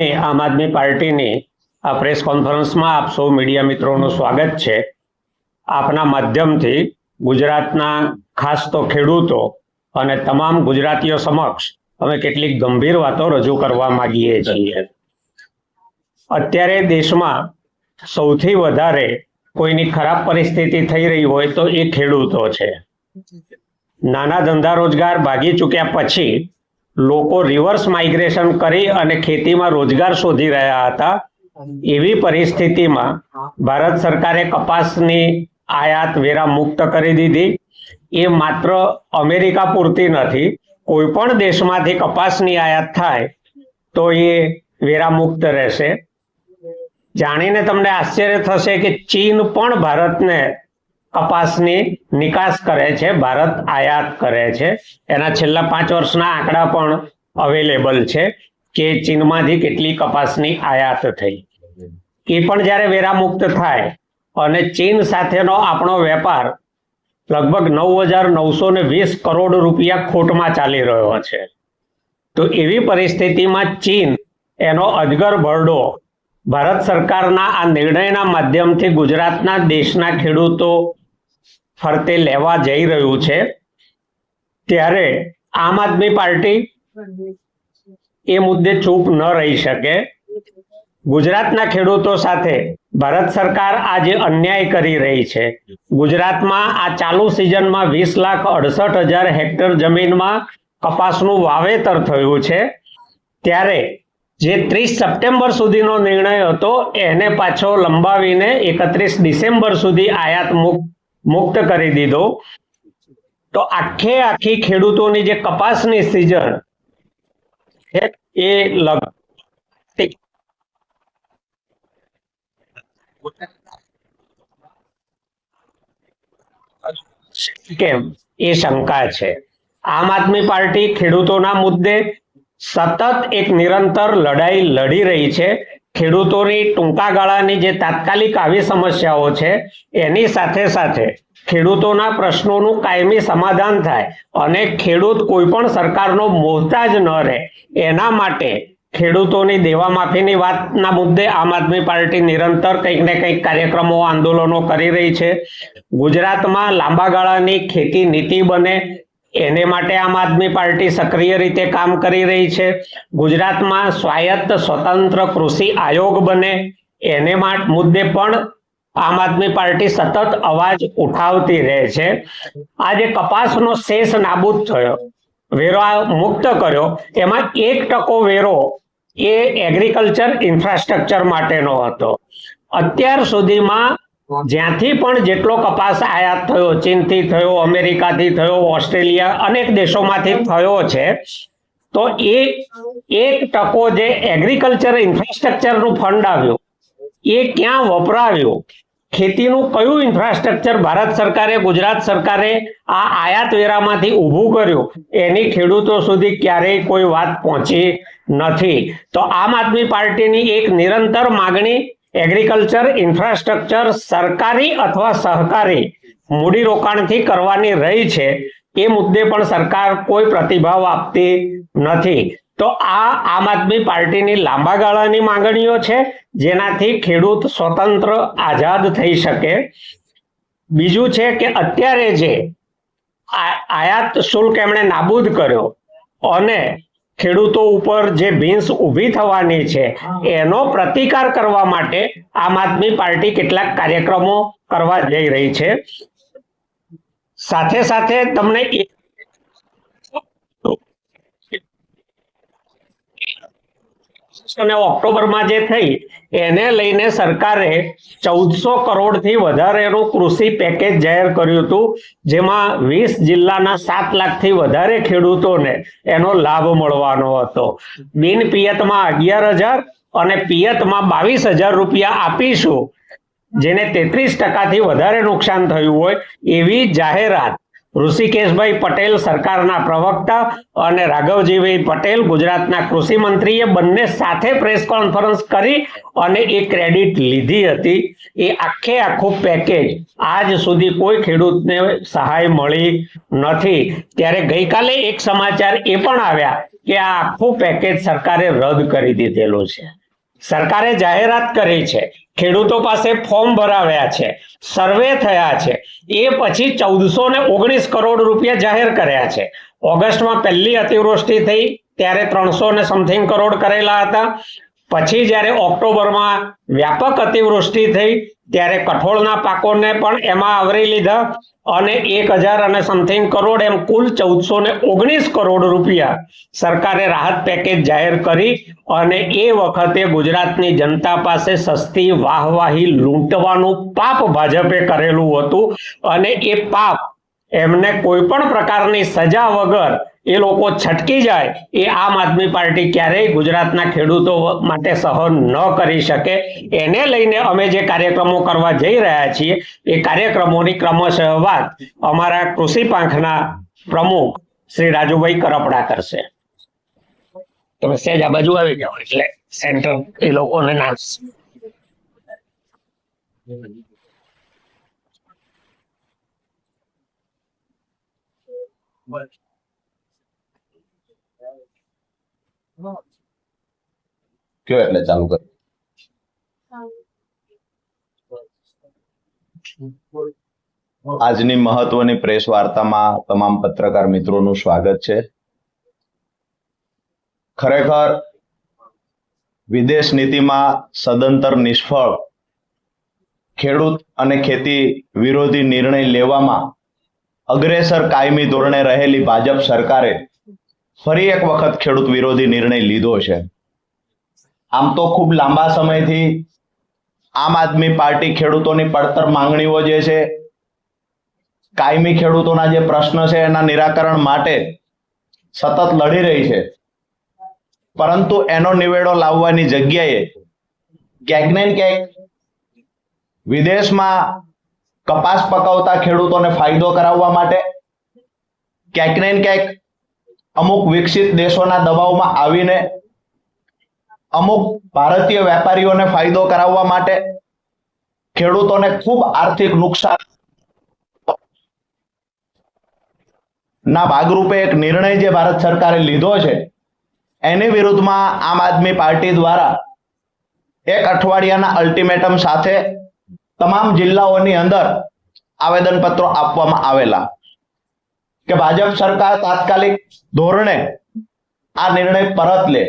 આમ આદમી પાર્ટીની આ પ્રેસ કોન્ફરન્સમાં આપ સૌ મીડિયા મિત્રોનું સ્વાગત છે. આપના માધ્યમથી ગુજરાતના ખાસ તો ખેડૂતો અને તમામ ગુજરાતીઓ સમક્ષ અમે કેટલીક ગંભીર વાતો રજૂ કરવા માગીએ છીએ. અત્યારે દેશમાં સૌથી વધારે કોઈની ખરાબ પરિસ્થિતિ થઈ રહી હોય તો એ ખેડૂતો છે. નાના ધંધા રોજગાર ભાગી ચૂક્યા પછી લોકો રિવર્સ માઇગ્રેશન કરી અને ખેતીમાં રોજગાર શોધી રહ્યા હતા. એવી પરિસ્થિતિમાં ભારત સરકારે કપાસની આયાત વેરા મુક્ત કરી દીધી. એ માત્ર અમેરિકા પૂરતી નથી, કોઈ પણ દેશમાંથી કપાસની આયાત થાય તો એ વેરા મુક્ત રહેશે. જાણીને તમને આશ્ચર્ય થશે કે ચીન પણ ભારતને કપાસની નિકાસ કરે છે, ભારત આયાત કરે છે. એના છેલ્લા પાંચ વર્ષના આંકડા પણ અવેલેબલ છે કે ચીનમાંથી કેટલી કપાસની આયાત થઈ. એ પણ જ્યારે વેરા મુક્ત થાય અને ચીન સાથેનો આપણો વેપાર લગભગ નવ હજાર નવસો ને વીસ કરોડ રૂપિયા ખોટમાં ચાલી રહ્યો છે. તો એવી પરિસ્થિતિમાં ચીન એનો અજગર ભરડો ભારત સરકારના આ નિર્ણયના માધ્યમથી ગુજરાતના દેશના ખેડૂતો ફરતે લેવા જઈ રહ્યું છે. ત્યારે આમ આદમી પાર્ટી એ મુદ્દે ચૂપ ન રહી શકે. ગુજરાતના ખેડૂતો સાથે ભારત સરકાર આજે અન્યાય કરી રહી છે. ગુજરાતમાં આ ચાલુ સિઝનમાં વીસ લાખ અડસઠ હજાર હેક્ટર જમીનમાં કપાસનું વાવેતર થયું છે. ત્યારે જે ત્રીસ સપ્ટેમ્બર સુધીનો નિર્ણય હતો, એને પાછો લંબાવીને એકત્રીસ ડિસેમ્બર સુધી આયાત મુક્ત મુક્ત કરી દીધો. તો આખે આખી ખેડૂતોની જે કપાસની સિઝન એ લગ કેમ? એ શંકા છે. આમ આદમી પાર્ટી ખેડૂતોના મુદ્દે સતત એક નિરંતર લડાઈ લડી રહી છે. ખેડૂતોની ટૂંકા ગાળાની જે તાત્કાલિક આવી સમસ્યાઓ છે, એની સાથે સાથે ખેડૂતોના પ્રશ્નોનું કાયમી સમાધાન થાય અને ખેડૂત કોઈ પણ સરકારનો મોહતાજ ન રહે, એના માટે ખેડૂતોની દેવા માફીની વાતના મુદ્દે આમ આદમી પાર્ટી નિરંતર કંઈક ને કંઈક કાર્યક્રમો, આંદોલનો કરી રહી છે. ગુજરાતમાં લાંબા ગાળાની ખેતી નીતિ બને એને માટે આમ આદમી પાર્ટી સક્રિય રીતે કામ કરી રહી છે. ગુજરાતમાં સ્વાયત્ત સ્વતંત્ર કૃષિ આયોગ બને. એને મુદ્દે પણ આમ આદમી પાર્ટી સતત અવાજ ઉઠાવતી રહે છે. આજે કપાસનો શેષ નાબૂદ થયો. વેરો મુક્ત કર્યો. એમાં એક ટકો વેરો એ એગ્રીકલ્ચર ઇન્ફ્રાસ્ટ્રક્ચર માટેનો હતો. અત્યાર સુધીમાં જ્યાંથી પણ જેટલો કપાસ આયાત થયો, ચીનથી થયો, અમેરિકાથી થયો, ઓસ્ટ્રેલિયા અનેક દેશોમાંથી થયો છે, તો એ એક ટકો જે એગ્રીકલ્ચર ઇન્ફ્રાસ્ટ્રક્ચરનું ફંડ આવ્યું, એ ક્યાં વપરાવ્યું ખેતીનું કયું ઇન્ફ્રાસ્ટ્રક્ચર ભારત સરકારે, ગુજરાત સરકારે આ આયાત વેરામાંથી ઊભું કર્યું? એની ખેડૂતો સુધી ક્યારેય કોઈ વાત પહોંચી નથી. તો આમ આદમી પાર્ટીની એક નિરંતર માગણી એગ્રીકલ્ચર ઇન્ફ્રાસ્ટ્રક્ચર સરકારી અથવા સહકારી મૂડીરોકાણથી કરવાની રહી છે. એ મુદ્દે પણ સરકાર કોઈ પ્રતિભાવ આપતી નથી. તો આ આમ આદમી પાર્ટીની લાંબા ગાળાની માંગણીઓ છે, જેનાથી ખેડૂત સ્વતંત્ર આઝાદ થઈ શકે. બીજું છે કે અત્યારે જે આયાત શુલ્ક એમણે નાબૂદ કર્યો, અને ખેડૂતો ઉપર જે ભીંસ ઊભી થવાની છે એનો પ્રતિકાર કરવા માટે આમ આદમી પાર્ટી કેટલાક કાર્યક્રમો કરવા જઈ રહી છે. સાથે સાથે તમને એક અને ઓક્ટોબરમાં જે થઈ, એને લઈને સરકારે ચૌદસો કરોડથી વધારેનું કૃષિ પેકેજ જાહેર કર્યું હતું, જેમાં વીસ જિલ્લાના સાત લાખથી વધારે ખેડૂતોને એનો લાભ મળવાનો હતો. બિન પિયતમાં અગિયાર હજાર અને પિયતમાં બાવીસ હજાર રૂપિયા આપીશું, જેને તેત્રીસ ટકાથી વધારે નુકસાન થયું હોય એવી જાહેરાત ઋષિકેશભાઈ પટેલ સરકારના પ્રવક્તા અને રાઘવજીભાઈ પટેલ ગુજરાતના કૃષિ મંત્રીએ બંને સાથે પ્રેસ કોન્ફરન્સ કરી અને એ ક્રેડિટ લીધી હતી. એ આખે આખું પેકેજ આજ સુધી કોઈ ખેડૂતને સહાય મળી નથી. ત્યારે ગઈકાલે એક સમાચાર એ પણ આવ્યા કે આ આખું પેકેજ સરકારે રદ કરી દીધેલું છે. સરકારે જાહેરાત કરી છે. ખેડૂતો પાસે ફોર્મ ભરાવ્યા છે. સર્વે થયા છે. એ પછી ચૌદસો ને ઓગણીસ કરોડ રૂપિયા જાહેર કર્યા છે. ઓગસ્ટમાં પહેલી અતિવૃષ્ટિ થઈ, ત્યારે ત્રણસો ને સમથિંગ કરોડ કરેલા હતા. પછી જ્યારે ઓક્ટોબરમાં વ્યાપક અતિવૃષ્ટિ થઈ, ત્યારે કઠોળના પાકોને પણ એમાં આવરી લીધા અને એક હજાર અને સમથિંગ કરોડ એમ કુલ ચૌદસો ને ઓગણીસ કરોડ રૂપિયા સરકારે રાહત પેકેજ જાહેર કરી અને એ વખતે ગુજરાતની જનતા પાસે સસ્તી વાહવાહી લૂંટવાનું પાપ ભાજપે કરેલું હતું અને એ પાપ એમને કોઈ પણ પ્રકારની સજા વગર એ લોકો છટકી જાય, એ આમ આદમી પાર્ટી ક્યારેય ગુજરાતના ખેડૂતો માટે સહન ન કરી શકે. એને લઈને અમે જે કાર્યક્રમો કરવા જઈ રહ્યા છીએ, એ કાર્યક્રમોની ક્રમશઃ વાત અમારા કૃષિ પાંખના પ્રમુખ શ્રી રાજુભાઈ કરપડા કરશે. તમે સહેજ આ બાજુ આવી જાઓ એટલે સેન્ટર એ લોકોને ના કયો એટલે ચાલુ કર આજની મહત્વની પ્રેસ વાર્તામાં તમામ પત્રકાર મિત્રોનું સ્વાગત છે. ખરેખર વિદેશ નીતિમાં સદંતર નિષ્ફળ, ખેડૂત અને ખેતી વિરોધી નિર્ણય લેવામાં અગ્રેસર કાયમી ધોરણે રહેલી ભાજપ સરકારે ફરી એક વખત ખેડૂત વિરોધી નિર્ણય લીધો છે. આમ તો ખૂબ લાંબા સમયથી આમ આદમી પાર્ટી ખેડૂતોની પડતર માંગણીઓ જે છે, કાયમી ખેડૂતોના જે પ્રશ્ન છે એના નિરાકરણ માટે સતત લડી રહી છે. પરંતુ એનો નિવેડો લાવવાની જગ્યાએ ક્યાંક ને ક્યાંક વિદેશમાં કપાસ પકવતા ખેડૂતોને ફાયદો કરાવવા માટે ક્યાંક ને ક્યાંક અમુક વિકસિત દેશોના દબાવમાં આવીને અમુક ભારતીય વેપારીઓને ફાયદો કરાવવા માટે ખેડૂતોને ખૂબ આર્થિક નુકસાન ના ભાગરૂપે એક નિર્ણય જે ભારત સરકારે લીધો છે, એની વિરુદ્ધમાં આમ આદમી પાર્ટી દ્વારા એક અઠવાડિયાના અલ્ટિમેટમ સાથે તમામ જિલ્લાઓની અંદર આવેદનપત્રો આપવામાં આવેલા. કે ભાજપ સરકાર તાત્કાલિક ધોરણે આ નિર્ણય પરત લે.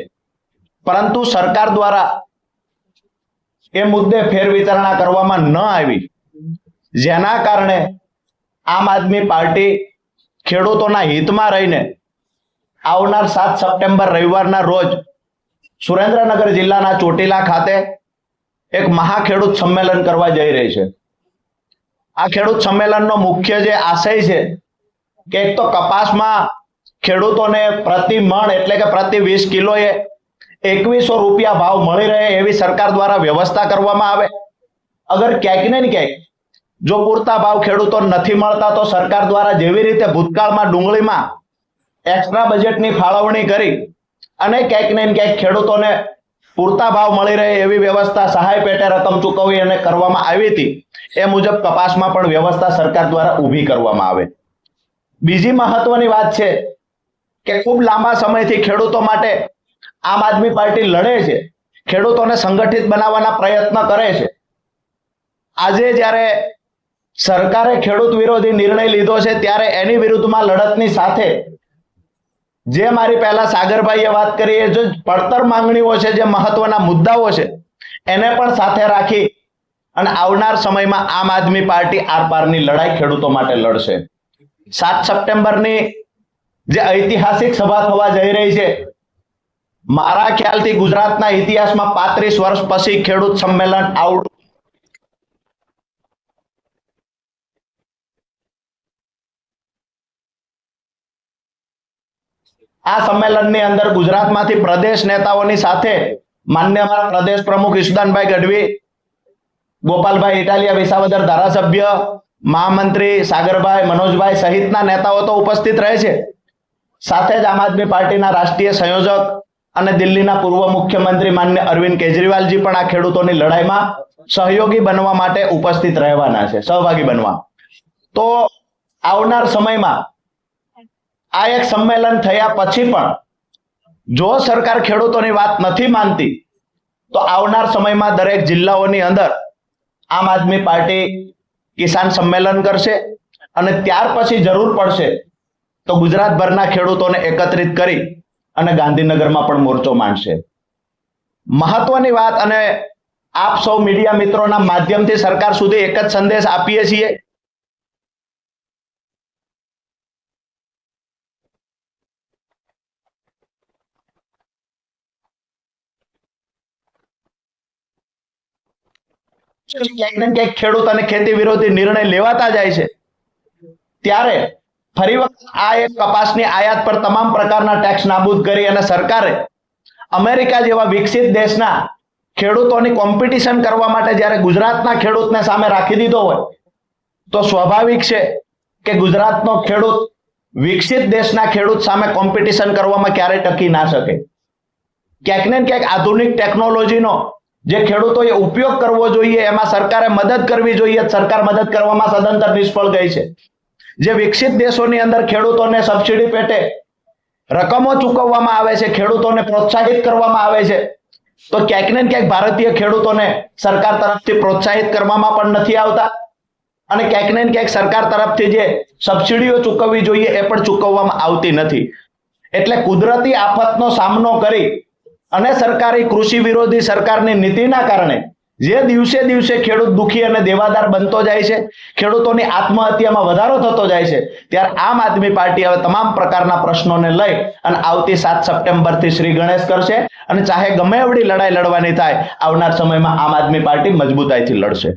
પરંતુ સરકાર દ્વારા એ મુદ્દે ફેરવિચારણા કરવામાં ન આવી. જેના કારણે આમ આદમી પાર્ટી ખેડૂતોના હિતમાં રહીને આવનાર સાત સપ્ટેમ્બર રવિવારના રોજ સુરેન્દ્રનગર જિલ્લાના ચોટીલા ખાતે એક મહા ખેડૂત સંમેલન કરવા જઈ રહી છે. આ ખેડૂત સંમેલનનો મુખ્ય જે આશય છે કે એક તો કપાસમાં ખેડૂતોને પ્રતિ મણ એટલે કે પ્રતિ વીસ કિલોએ એકવીસો રૂપિયા ભાવ મળી રહે એવી સરકાર દ્વારા વ્યવસ્થા કરવામાં આવે. અગર ક્યાંક ને ક્યાંક જો પૂરતા ભાવ ખેડૂતો નથી મળતા તો સરકાર દ્વારા જેવી રીતે ભૂતકાળમાં ડુંગળીમાં એક્સ્ટ્રા બજેટની ફાળવણી કરી અને ક્યાંક ને ક્યાંક ખેડૂતોને પૂરતા ભાવ મળી રહે એવી વ્યવસ્થા સહાય પેટે રકમ ચૂકવી અને કરવામાં આવી હતી, એ મુજબ કપાસમાં પણ વ્યવસ્થા સરકાર દ્વારા ઊભી કરવામાં આવે. બીજી મહત્વની વાત છે કે ખૂબ લાંબા સમયથી ખેડૂતો માટે આમ આદમી પાર્ટી લડે છે, ખેડૂતોને સંગઠિત બનાવવાના પ્રયત્ન કરે છે. આજે જ્યારે સરકારે ખેડૂત વિરોધી નિર્ણય લીધો છે, ત્યારે એની વિરુદ્ધમાં લડતની સાથે જે મારી પહેલા સાગરભાઈએ વાત કરી, એ જો પડતર માંગણીઓ છે, જે મહત્વના મુદ્દાઓ છે, એને પણ સાથે રાખી અને આવનાર સમયમાં આમ આદમી પાર્ટી આરપારની લડાઈ ખેડૂતો માટે લડશે. સાત સપ્ટેમ્બરની જે ઐતિહાસિક સભા થવા જઈ રહી છે, મારા ખ્યાલથી ગુજરાતના ઇતિહાસમાં પાંત્રીસ વર્ષ પછી ખેડૂત સંમેલન આઉટ આ સંમેલનની અંદર ગુજરાતમાંથી પ્રદેશ નેતાઓની સાથે માન્ય પ્રદેશ પ્રમુખ ઈશુદાનભાઈ ગઢવી, ગોપાલભાઈ ઇટાલિયા, વિસાવદર ધારાસભ્ય, મહામંત્રી સાગરભાઈ મનોજભાઈ સહિતના નેતાઓ તો ઉપસ્થિત રહે છે. સાથે જ આમ આદમી પાર્ટીના રાષ્ટ્રીય સંયોજક અને દિલ્હીના પૂર્વ મુખ્યમંત્રી માન્ય અરવિંદ કેજરીવાલજી પણ આ ખેડૂતોની લડાઈમાં સહયોગી બનવા માટે ઉપસ્થિત રહેવાના છે, સહભાગી બનવા. તો આવનાર સમયમાં આ એક સંમેલન થયા પછી પણ જો સરકાર ખેડૂતોની વાત નથી માનતી, તો આવનાર સમયમાં દરેક જિલ્લાઓની અંદર આમ આદમી પાર્ટી કિસાન સંમેલન કરશે અને ત્યાર પછી જરૂર પડશે તો ગુજરાતભરના ખેડૂતોને એકત્રિત કરી અને ગાંધીનગરમાં પણ મોરચો માંડશે. મહત્વની વાત અને આપ સૌ મીડિયા મિત્રોના માધ્યમથી સરકાર સુધી એક જ સંદેશ આપીએ છીએ ક્યાંક ખેડૂત અને ખેતી વિરોધી નિર્ણય લેવાતા જાય છે. ત્યારે ફરી વખત આ એક કપાસની આયાત પર તમામ પ્રકારના ટેક્સ નાબૂદ કરી અને સરકારે અમેરિકા જેવા વિકસિત દેશના ખેડૂતોની કોમ્પિટિશન કરવા માટે જ્યારે ગુજરાતના ખેડૂતને સામે રાખી દીધો હોય, તો સ્વાભાવિક છે કે ગુજરાતનો ખેડૂત વિકસિત દેશના ખેડૂત સામે કોમ્પિટિશન કરવામાં ક્યારેય ટકી ના શકે. ક્યાંક ને ક્યાંક આધુનિક ટેકનોલોજીનો જે ખેડૂતોએ ઉપયોગ કરવો જોઈએ, એમાં સરકારે મદદ કરવી જોઈએ. સરકાર મદદ કરવામાં સદંતર નિષ્ફળ ગઈ છે. જે વિકસિત દેશોની અંદર ખેડૂતોને સબસિડી પેટે રકમો ચૂકવવામાં આવે છે, ખેડૂતોને પ્રોત્સાહિત કરવામાં આવે છે, તો ક્યાંક ને ક્યાંક ભારતીય ખેડૂતોને સરકાર તરફથી પ્રોત્સાહિત કરવામાં પણ નથી આવતા અને ક્યાંક ને ક્યાંક સરકાર તરફથી જે સબસિડીઓ ચૂકવવી જોઈએ, એ પણ ચૂકવવામાં આવતી નથી. એટલે કુદરતી આફતનો સામનો કરી અને સરકારી કૃષિ વિરોધી સરકારની નીતિના કારણે જે દિવસે દિવસે ખેડૂત દુખી અને દેવાદાર બનતો જાય છે, ખેડૂતોની આત્મહત્યામાં વધારો થતો જાય છે, ત્યારે આમ આદમી પાર્ટી હવે તમામ પ્રકારના પ્રશ્નોને લઈ અને આવતી સાત સપ્ટેમ્બરથી શ્રી ગણેશ કરશે અને ચાહે ગમે એવડી લડાઈ લડવાની થાય, આવનાર સમયમાં આમ આદમી પાર્ટી મજબૂતાઈથી લડશે.